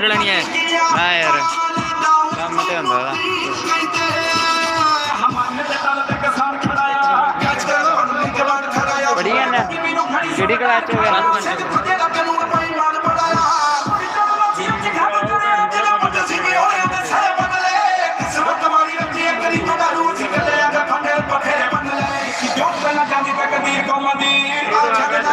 ਬੋਲਣਾ ਨਹੀਂ ਹੈ। ਨਾ ਯਾਰ, ਕੰਮ ਤੇ ਹੁੰਦਾ ਦਾ ਪੜ੍ਹੀ ਜਾਂਦਾ ਕਿਹੜੀ ਕਲਾਸ ਚ ਹੋ ਗਿਆ?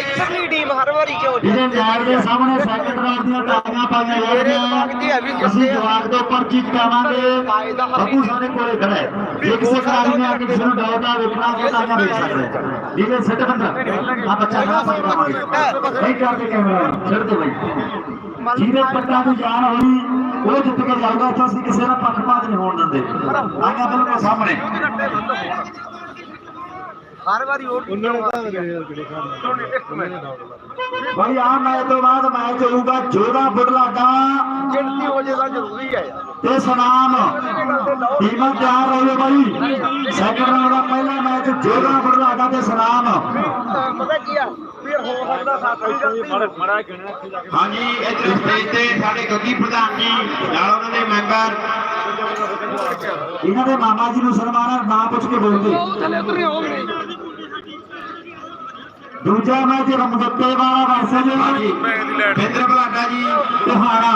ਇੱਧਰਲੀ ਟੀਮ ਹਰ ਵਾਰੀ ਕਿਉਂ ਇਹਦੇ ਮੈਚ ਦੇ ਸਾਹਮਣੇ ਸੈਕਿੰਡ ਰਾਊਂਡ ਦੀਆਂ ਟਾਈਆਂ ਪਾਈਆਂ ਜਾ ਰਹੀਆਂ ਅਸੀਂ ਜਵਾਬ ਦੇ ਉੱਪਰ ਚੀਜ਼ ਕਰਾਵਾਂਗੇ ਬੱਬੂ ਸਾਡੇ ਕੋਲੇ ਖੜਾ। ਹੈ ਜੇ ਕਿਸੇ ਖਿਡਾਰੀ ਨੇ ਆ ਕੇ ਕਿਸੇ ਨੂੰ ਡਾਊਟ ਆ ਵੇਖਣਾ ਉਹ ਟਾਈਆਂ ਵੇਖ ਸਕਦਾ ਹੈ ਡੀਲੇ ਸੈੱਟ ਬੰਦਾ ਆ ਬੱਚਾ ਨਾ ਪਕੜਾਵਾਂਗੇ ਨਹੀਂ ਕਰਦੇ ਕੈਮਰਾ ਛੱਡ ਦੋ ਬਈ। ਜਿਹਦੇ ਪੱਟਾਂ ਦੀ ਜਾਨ ਹੋਈ ਉਹ ਜਿੱਤ ਕੇ ਜਾਊਗਾ ਉੱਥੇ ਅਸੀਂ ਕਿਸੇ ਦਾ ਪੱਖਪਾਤ ਨਹੀਂ ਹੋਣ ਦਿੰਦੇ। ਆਈਆਂ ਬਿਲਕੁਲ ਸਾਹਮਣੇ। ਹਰ ਵਾਰੀ ਉਹ ਬਈ ਆ ਮੈਚ ਤੋਂ ਬਾਅਦ ਮੈਚ ਹੋਊਗਾ ਜੋੜਾ ਬੁਢਲਾਡਾ। ਗਿਣਤੀ ਹੋ ਜੇ ਤਾਂ ਜ਼ਰੂਰੀ ਹੈ ਤੇ ਸਨਾਮ। ਟੀਮਾਂ ਤਿਆਰ ਰਹੋ ਬਾਈ। ਸੈਕੰਡ ਰਾਉਂਡ ਦਾ ਪਹਿਲਾ ਮੈਚ ਜੋੜਾ ਬੁਢਲਾਡਾ ਤੇ ਸਨਾਮ। ਪਤਾ ਕੀ ਆ? ਹਾਂਜੀ ਸਟੇਜ ਤੇ ਸਾਡੇ ਗੱਗੀ ਪ੍ਰਧਾਨ ਜੀ ਨਾਲ ਉਹਨਾਂ ਦੇ ਮੈਂਬਰ। ਇਹਨਾਂ ਦੇ ਮਾਮਾ ਜੀ ਨੂੰ ਸਨਮਾਨ ਨਾ ਪੁੱਛ ਕੇ ਬੋਲਦੇ। ਦੂਜਾ ਮੈਚ ਰਮਦੱਤੇ ਵਾਲਾ ਵਰਸਜ ਜੀ ਬਿੰਦਰ ਬਲਾਡਾ ਜੀ ਤੁਹਾਣਾ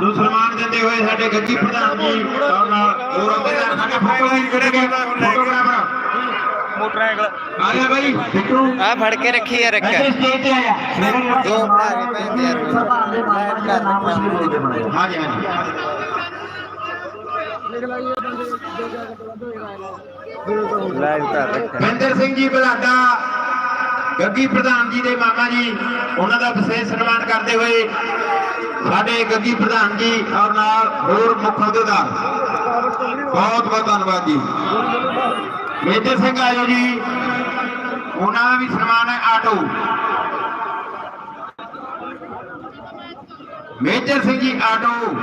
ਨੂੰ ਸਨਮਾਨ ਦਿੰਦੇ ਹੋਏ ਸਾਡੇ ਗੱਗੀ ਪ੍ਰਧਾਨ ਜੀ। ਔਰ ਨਾਲ ਹੋਰ ਅੰਦੇਦਾਰ ਸਾਡੇ ਫੋਟੋਗ੍ਰਾਫਰ ਖੜੇ ਫੋਟੋਗ੍ਰਾਫਰ ਮੋਟਰਸਾਈਕਲ। ਆ ਗਿਆ ਬਾਈ। ਬਿੱਟੂ ਆ ਫੜ ਕੇ ਰੱਖੀ ਯਾਰ ਇੱਕ ਇੱਥੇ ਸਟੇਜ ਤੇ ਆਇਆ। ਮੇਰੇ ਦੋ ਭਰਾ ਨੇ ਭੈਣ ਦੇ ਯਾਰ। ਸਰਦਾਰ ਦੇ ਮਾਮਾ ਜੀ ਦਾ ਨਾਮ ਪੁੱਛ ਕੇ ਬੋਲਦੇ ਬਣੇ ਹਾਂਜੀ ਹਾਂਜੀ ਲਾਈਵ ਕਰ ਰੱਖਿਆ ਮਹਿੰਦਰ ਸਿੰਘ ਜੀ ਬਲਾਡਾ। ਗੱਗੀ ਪ੍ਰਧਾਨ ਜੀ ਦੇ ਮਾਮਾ ਜੀ, ਉਹਨਾਂ ਦਾ ਵਿਸ਼ੇਸ਼ ਸਨਮਾਨ ਕਰਦੇ ਹੋਏ ਸਾਡੇ ਗੱਗੀ ਪ੍ਰਧਾਨ ਜੀ ਔਰ ਨਾਲ ਹੋਰ ਮੁੱਖ ਅਹੁਦੇਦਾਰ। ਬਹੁਤ ਬਹੁਤ ਧੰਨਵਾਦ ਜੀ। ਮੇਜਰ ਸਿੰਘ ਆਇਓ ਜੀ, ਉਹਨਾਂ ਦਾ ਵੀ ਸਨਮਾਨ ਹੈ auto. Major Singh ji, auto.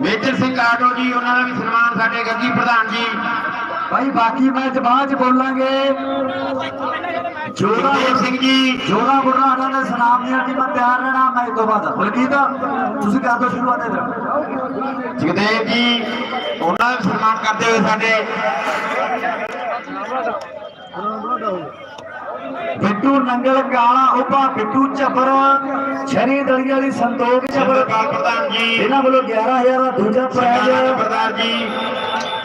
Major Singh auto ਜੀ, ਉਹਨਾਂ ਦਾ ਵੀ ਸਨਮਾਨ ਸਾਡੇ ਗੱਗੀ ਪ੍ਰਧਾਨ ਜੀ ਭਾਈ ਬਾਕੀ ਮੈਚ ਬਾਅਦ ਚ ਬੋਲਾਂਗੇ। ਜੋਰਾ ਸਿੰਘ ਜੀ। ਜੋਰਾ ਬੁਢਲਾਡਾ ਦੇ ਸਨਾਮ ਦੀਆਂ ਟੀਮਾਂ ਤਿਆਰ ਰਹਿਣਾ ਮੈਚ ਤੋਂ ਬਾਅਦ। ਬਲਕੀਤ ਤੁਸੀਂ ਕਰ ਦਿਓ ਸ਼ੁਰੂਆਤ ਇਧਰ ਜਗਦੇਵ ਜੀ ਉਹਨਾਂ ਦਾ ਸਨਮਾਨ ਕਰਦੇ ਹੋਏ ਸਾਡੇ ਬਿੱਟੂ ਨੰਗਲ ਕਾਲਾ ਉਪਾ ਬਿੱਟੂ ਝੱਬਰ। ਛਰੀ ਦਲੀ ਵਾਲੀ ਸੰਤੋਖ ਝੱਬਰ। ਪ੍ਰਧਾਨ ਜੀ। ਇਹਨਾਂ ਵੱਲੋਂ 11000 ਦਾ ਦੂਜਾ ਪ੍ਰਾਈਜ਼। ਪ੍ਰਧਾਨ ਜੀ।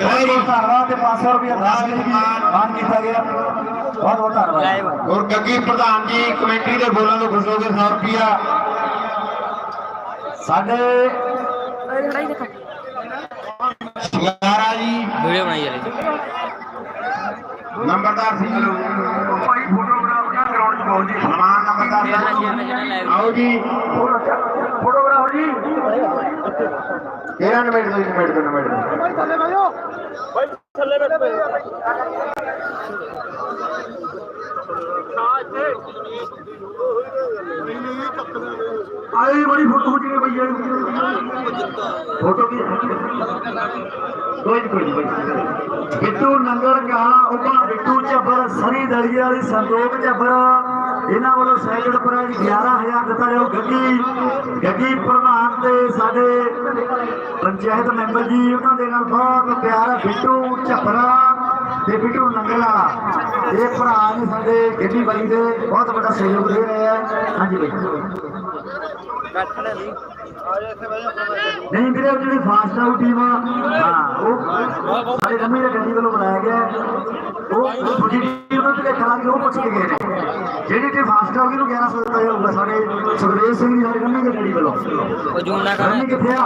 ਬਹੁਤ ਬਹੁਤ ਧੰਨਵਾਦ ਤੇ 500 ਰੁਪਏ ਦਾਸ ਜੀ ਮਾਨ ਕੀਤਾ ਗਿਆ। ਬਹੁਤ ਬਹੁਤ ਧੰਨਵਾਦ। ਔਰ ਗੱਗੀ ਪ੍ਰਧਾਨ ਜੀ ਕਮੇਟੀ ਦੇ ਬੋਲਾਂ ਤੋਂ ਖੁਸ਼ ਹੋ ਕੇ 100 ਰੁਪਿਆ ਸਾਡੇ ਸ਼ਿੰਗਾਰਾ ਜੀ। ਵੀਡੀਓ ਬਣਾਈ ਜਾ ਰਹੀ ਨੰਬਰਦਾਰ ਸਿੰਘ ਲੋ ਭਾਈ ਫੋਟੋਗ੍ਰਾਫਰ ਬਹੁਤ ਜੀ ਸਨਮਾਨ ਨੰਬਰਦਾਰ ਸਾਹਿਬ ਆਓ ਜੀ। ਫੋਟੋਗ੍ਰਾਫਰ ਜੀ ਕਿਹੜਾ ਨੰਬਰ ਦੋ ਨੰਬਰ ਦੋ ਨੰਬਰ ਭਾਈ ਥੱਲੇ ਬੈਠੋ ਭਾਈ ਥੱਲੇ ਬੈਠੋ ਆਏ ਬੜੀ ਫੋਟੋ ਖਿੱਚ ਕੇ ਭਈਆ ਫੋਟੋ ਕੀ ਕੋਈ ਕੋਈ ਬਿੱਟੂ ਨੰਗਲ ਕਾਲਾ ਉਪਾ ਬਿੱਟੂ ਝੱਬਰ ਸਰੀ ਦਲੀਏ ਵਾਲੀ ਸੰਦੋਖ ਝੱਬਰ ਇਹਨਾਂ ਵੱਲੋਂ ਸੈਕਿੰਡ ਪ੍ਰਾਈਜ਼ 11000 ਦਿੱਤਾ ਜਾਊ ਗੱਗੀ ਗੱਗੀ ਪ੍ਰਧਾਨ ਤੇ ਸਾਡੇ ਪੰਚਾਇਤ ਮੈਂਬਰ ਜੀ, ਉਹਨਾਂ ਦੇ ਨਾਲ ਬਹੁਤ ਪਿਆਰ ਹੈ, ਬਿੱਟੂ ਝੱਬਰਾ ਤੇ ਬਿੱਟੂ ਵਾਲਾ ਇਹ ਭਰਾ ਨੇ ਸਾਡੇ ਗੱਡੀ ਬਣੀ ਦੇ ਬਹੁਤ ਵੱਡਾ ਸਹਿਯੋਗ ਦੇ ਰਹੇ ਆ। ਹਾਂਜੀ ਬਾਈ। ਨਹੀਂ ਵੀਰੇ ਜਿਹੜੀ ਫਾਸਟ ਆਊਟ ਟੀਮ ਆ ਹਾਂ ਉਹ ਸਾਡੇ ਰੰਮੀ ਦੇ ਗੱਡੀ ਵੱਲੋਂ ਬਣਾਇਆ ਗਿਆ। ਉਹ ਦੂਜੀ ਟੀਮ ਨੂੰ ਤੇ ਖਿਲਾੜੀ ਉਹ ਪੁੱਛ ਕੇ ਗਏ ਨੇ। ਜਿਹੜੀ ਟੀਮ ਫਾਸਟ ਆਊਗੀ ਨੂੰ 1100 ਦਿੱਤਾ ਜਾਊਗਾ ਸਾਡੇ ਸੁਖਦੇਵ ਸਿੰਘ ਜੀ ਸਾਡੇ ਰੰਮੀ ਦੇ ਗੱਡੀ ਵੱਲੋਂ। ਉਹ ਜੂਨਾ ਕਰ ਰੰਮੀ ਕਿੱਥੇ ਆ?